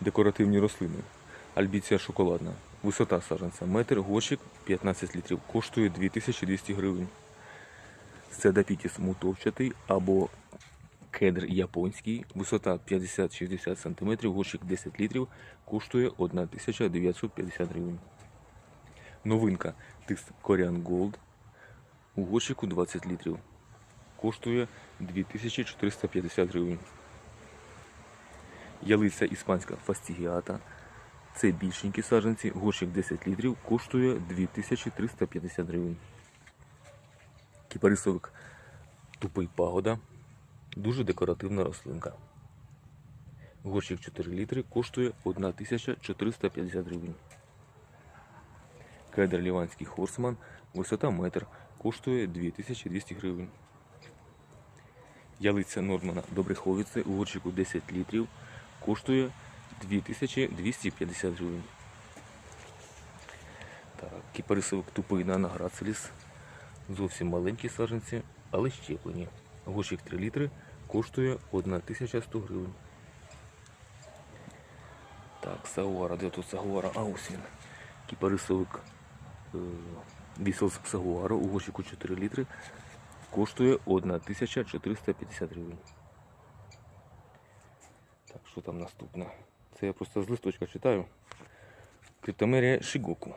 Декоративні рослини. Альбіція шоколадна. Висота саджанця метр, горщик 15 літрів. Коштує 2200 гривень. Седапітіс мутовчатий або кедр японський. Висота 50-60 см, горщик 10 літрів. Коштує 1950 гривень. Новинка тис Korean Gold. У горщику 20 літрів. Коштує 2450 гривень. Ялиця іспанська фастігіата. Це більшенькі саджанці, горщик 10 літрів, коштує 2350 гривень. Кіпарисовик тупий пагода. Дуже декоративна рослинка. Горщик 4 літри коштує 1450 гривень. Кедр ліванський хорсман, висота метр, коштує 2200 гривень. Ялиця Нормана Добриховице у горщику 10 літрів коштує 2250 гривень. Так, кіпарисовик тупий на награцеліс. Зовсім маленькі саджанці, але щеплені. Горщик 3 літри коштує 1100 гривень. Так, сагуара, де тут сагуара? А ось він. Кіпарисовик е, Біселс Сагуара у горщику 4 літри коштує 1450 гривень. Що там наступне? Це я просто з листочка читаю. Криптомерія Шигоку.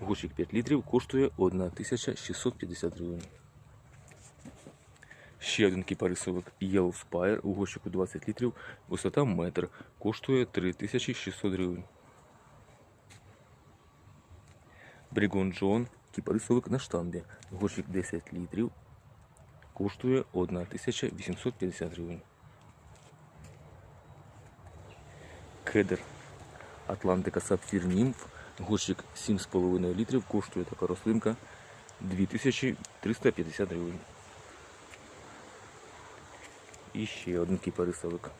Горщик 5 літрів коштує 1650 гривень. Ще один кіпарисовик Yellow Spire у горщику 20 літрів, висота метр, коштує 3600 гривень. Брігон Джон, кіпарисовик на штамбі, горщик 10 літрів, коштує 1850 гривень. Кедр Атлантика Сапфір Німф, горщик 7,5 літрів, коштує така рослинка 2350 гривень. І ще один кіпарисовик.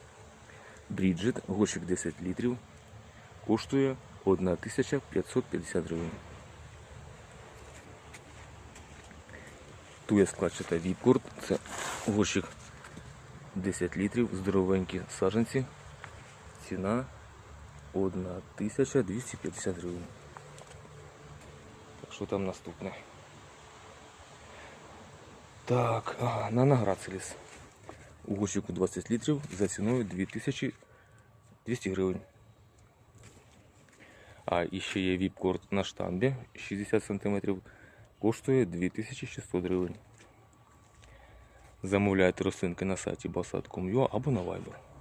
Бріджит, горщик 10 літрів, коштує 1550 гривень. Туя складчата Віпкурт, це горщик 10 літрів, здоровенькі саджанці. Ціна 1250 гривень. Так що там наступне? Так, ага, нанограцеліс. У горщику 20 літрів за ціною 2200 гривень. А ще є віп-корт на штамбі 60 см. Коштує 2600 гривень. Замовляйте рослинки на сайті basad.com.ua або на Viber.